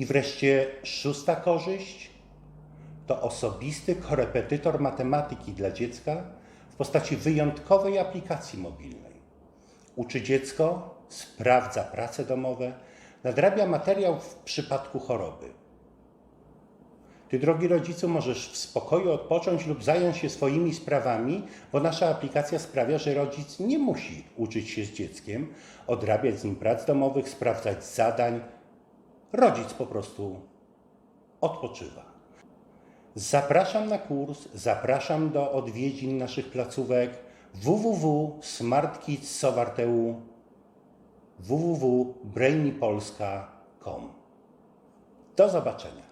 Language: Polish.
I wreszcie szósta korzyść to osobisty korepetytor matematyki dla dziecka w postaci wyjątkowej aplikacji mobilnej. Uczy dziecko, sprawdza prace domowe, nadrabia materiał w przypadku choroby. Ty, drogi rodzicu, możesz w spokoju odpocząć lub zająć się swoimi sprawami, bo nasza aplikacja sprawia, że rodzic nie musi uczyć się z dzieckiem, odrabiać z nim prac domowych, sprawdzać zadań. Rodzic po prostu odpoczywa. Zapraszam na kurs, zapraszam do odwiedzin naszych placówek www.smartkids.sowarteu www.brainipolska.com Do zobaczenia.